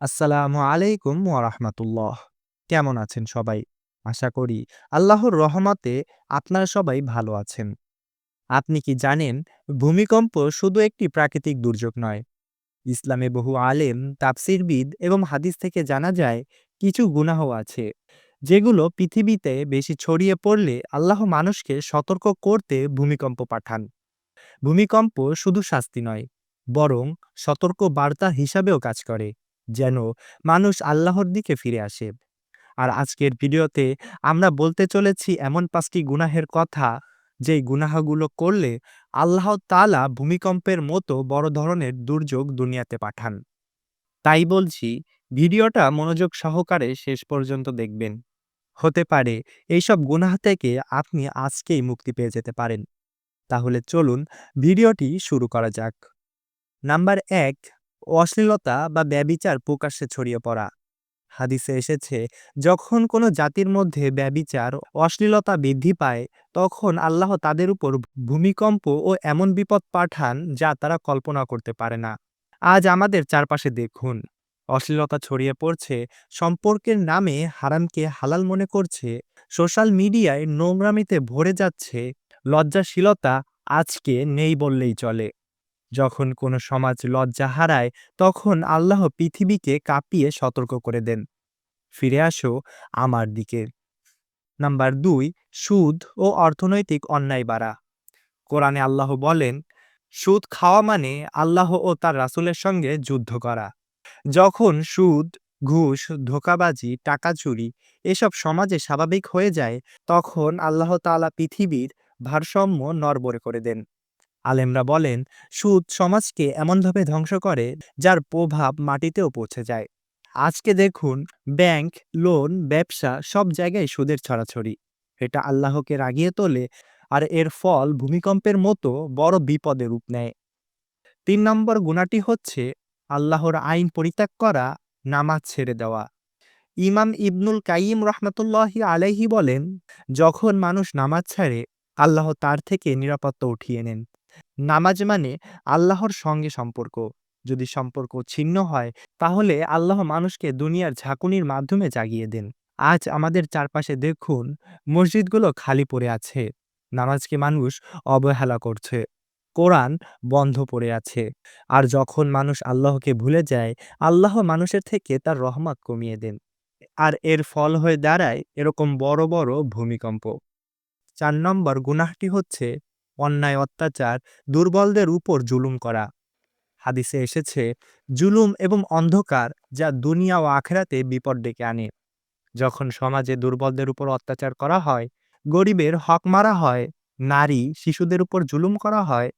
আসসালামু আলাইকুম ওয়ারাহমাতুল্লাহ। কেমন আছেন সবাই? আশা করি আল্লাহর রহমতে আপনারা সবাই ভালো আছেন। আপনি কি জানেন ভূমিকম্প শুধু একটি প্রাকৃতিক দুর্যোগ নয়। ইসলামে বহু আলেম, তাপসিরবিদ এবং হাদিস থেকে জানা যায় কিছু গুনাহ আছে যেগুলো পৃথিবীতে বেশি ছড়িয়ে পড়লে আল্লাহ মানুষকে সতর্ক করতে ভূমিকম্প পাঠান। ভূমিকম্প শুধু শাস্তি নয় বরং সতর্ক বার্তা হিসাবেও কাজ করে যেন মানুষ আল্লাহর দিকে ফিরে আসে। আর আজকের ভিডিওতে আমরা বলতে চলেছি এমন পাঁচটি গুনাহের কথা, যেই গুনাহগুলো করলে আল্লাহ তাআলা ভূমিকম্পের মতো বড় ধরনের দুর্যোগ দুনিয়াতে পাঠান। তাই বলছি, ভিডিওটা মনোযোগ সহকারে শেষ পর্যন্ত দেখবেন। হতে পারে এইসব গুনাহ থেকে আপনি আজকেই মুক্তি পেয়ে যেতে পারেন। তাহলে চলুন ভিডিওটি শুরু করা যাক। নাম্বার এক অশ্লীলতা বা ব্যবিচার প্রকাশ্যে ছড়িয়ে পড়া। হাদিসে এসেছে, যখন কোনো জাতির মধ্যে ব্যবিচার, অশ্লীলতা বৃদ্ধি পায়, তখন আল্লাহ তাদের উপর ভূমিকম্প ও এমন বিপদ পাঠান যা তারা কল্পনা করতে পারে না। আজ আমাদের চারপাশে দেখুন। অশ্লীলতা ছড়িয়ে পড়ছে, সম্পর্কের নামে হারামকে হালাল মনে করছে, সোশ্যাল মিডিয়ায় নোংরামিতে ভরে যাচ্ছে, লজ্জাশীলতা আজকে নেই বললেই চলে। যখন কোনো সমাজ লজ্জা হারায়, তখন আল্লাহ পৃথিবীকে কাঁপিয়ে সতর্ক করে দেন। ফিরে আসো আমার দিকে। নাম্বার দুই, সুদ ও অর্থনৈতিক অন্যায় বাড়া। কোরআনে আল্লাহ বলেন, সুদ খাওয়া মানে আল্লাহ ও তার রাসূলের সঙ্গে যুদ্ধ করা। যখন সুদ, ঘুষ, ধোঁকাবাজি টাকা চুরি এসব সমাজে স্বাভাবিক হয়ে যায়, তখন আল্লাহ তাআলা পৃথিবীর ভারসাম্য নড়বড়ে করে দেন। আলেমরা বলেন, সুদ সমাজকে এমনভাবে ধ্বংস করে যার প্রভাব মাটিতেও পৌঁছে যায়। আজকে দেখুন, ব্যাংক, লোন, ব্যবসা সব জায়গায় সুদের ছড়াছড়ি। এটা আল্লাহকে রাগিয়ে তোলে আর এর ফল ভূমিকম্পের মতো বড় বিপদে রূপ নেয়। তিন নম্বর গুণাটি হচ্ছে আল্লাহর আইন পরিত্যাগ করা, নামাজ ছেড়ে দেওয়া। ইমাম ইবনুল কাইম রহমতুল্লাহি আলাইহি বলেন, যখন মানুষ নামাজ ছাড়ে, আল্লাহ তার থেকে নিরাপত্তা উঠিয়ে নেন। নামাজ মানে আল্লাহর সঙ্গে সম্পর্ক। যদি সম্পর্ক ছিন্ন হয়, তাহলে আল্লাহ মানুষকে দুনিয়ার ঝাঁকুনির মাধ্যমে জাগিয়ে দেন। আজ আমাদের চারপাশে দেখুন, মসজিদগুলো খালি পড়ে আছে। নামাজকে মানুষ অবহেলা করছে। কোরআন বন্ধ পড়ে আছে। আর যখন মানুষ আল্লাহকে ভুলে যায়, আল্লাহ মানুষের থেকে তার রহমত কমিয়ে দেন। আর এর ফল হয়ে দাঁড়ায় এরকম বড় বড় ভূমিকম্প। চার নম্বর গুনাহটি হচ্ছে অন্যায়, অত্যাচার, দুর্বলদের উপর জুলুম করা। হাদিসে এসেছে, জুলুম এবং অন্ধকার যা দুনিয়া ও আখেরাতে বিপদ ডেকে আনে। যখন সমাজে দুর্বলদের উপর অত্যাচার করা হয়, গরিবের হক মারা হয়, নারী শিশুদের উপর জুলুম করা হয়,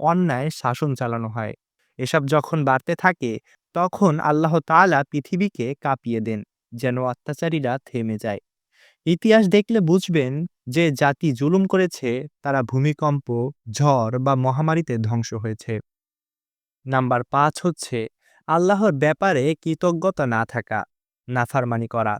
অন্যায় শাসন চালানো হয়। এসব যখন বাড়তে থাকে, তখন আল্লাহ তাআলা পৃথিবীকে কাঁপিয়ে দেন, যেন অত্যাচারীরা থেমে যায়। ইতিহাস দেখলে বুঝবেন যে জাতি জুলুম করেছে, তারা ভূমিকম্প, ঝড় বা মহামারীতে ধ্বংস হয়েছে। নাম্বার পাঁচ হচ্ছে, আল্লাহর ব্যাপারে কৃতজ্ঞতা না থাকা, নাফারমানি করা।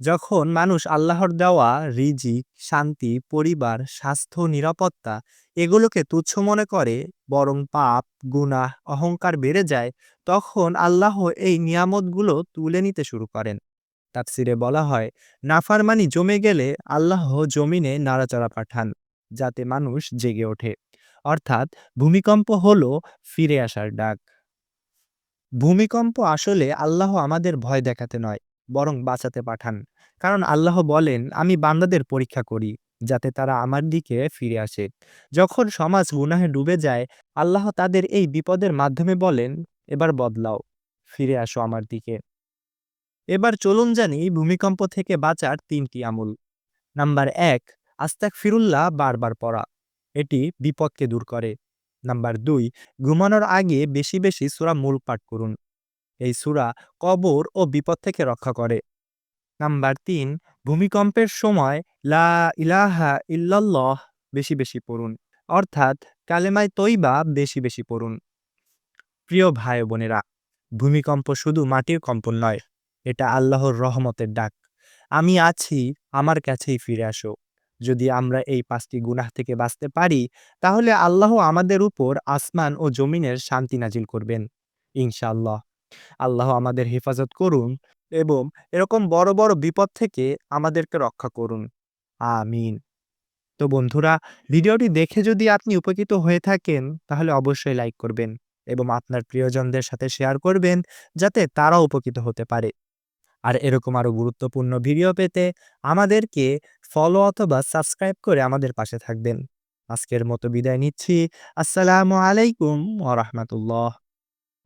যখন মানুষ আল্লাহর দেওয়া, রিজিক, শান্তি, পরিবার, স্বাস্থ্য, নিরাপত্তা, এগুলোকে তুচ্ছ মনে করে, বরং পাপ, গুনাহ, অহংকার বেড়ে যায়, তখন আল্লাহ এই নিয়ামতগুলো তুলে নিতে শুরু করেন। তাফসিরে বলা হয়, নাফারমানি জমে গেলে আল্লাহ জমিনে নাড়াচাড়া পাঠান, যাতে মানুষ জেগে ওঠে। অর্থাৎ, ভূমিকম্প হল ফিরে আসার ডাক। ভূমিকম্প আসলে আল্লাহ আমাদের ভয় দেখাতে নয়, বরং বাঁচাতে পাঠান। কারণ আল্লাহ বলেন, আমি বান্দাদের পরীক্ষা করি, যাতে তারা আমার দিকে ফিরে আসে। যখন সমাজ গুনাহে ডুবে যায়, আল্লাহ তাদের এই বিপদের মাধ্যমে বলেন, এবার বদলাও, ফিরে আসো আমার দিকে। এবার চলুন জানি ভূমিকম্প থেকে বাঁচার তিনটি আমল। নাম্বার এক আস্তাক ফিরুল্লাহ বারবার পড়া। এটি বিপদকে দূর করে। নাম্বার দুই, ঘুমানোর আগে বেশি বেশি সুরা মূল পাঠ করুন। এই সুরা কবর ও বিপদ থেকে রক্ষা করে। নাম্বার তিন, ভূমিকম্পের সময় লা ইলাহা ইল্লাল্লাহ বেশি বেশি পড়ুন। অর্থাৎ কালেমায় তৈবা বেশি বেশি পড়ুন। প্রিয় ভাই বোনেরা, ভূমিকম্প শুধু মাটির কম্পন নয় এটা আল্লাহর রহমতের ডাক আমি আছি আমার কাছেই ফিরে আসো যদি আমরা এই পাঁচটি গুনাহ থেকে বাঁচতে পারি তাহলে আল্লাহ আমাদের উপর আসমান ও জমিনের শান্তি নাজিল করবেন ইনশাআল্লাহ আল্লাহ আমাদের হেফাজত করুন এবং এরকম বড়, বড় বিপদ থেকে আমাদেরকে রক্ষা করুন। আমিন। তো বন্ধুরা ভিডিওটি দেখে যদি আপনি উপকৃত হয়ে থাকেন তাহলে অবশ্যই লাইক করবেন এবং আপনার প্রিয়জনদের সাথে শেয়ার করবেন যাতে তারাও উপকৃত হতে পারে। আর এরকম আরও গুরুত্বপূর্ণ ভিডিও পেতে আমাদেরকে ফলো অথবা সাবস্ক্রাইব করে আমাদের পাশে থাকবেন। আজকের মতো বিদায় নিচ্ছি। আসসালামু আলাইকুম ওয়া রাহমাতুল্লাহ।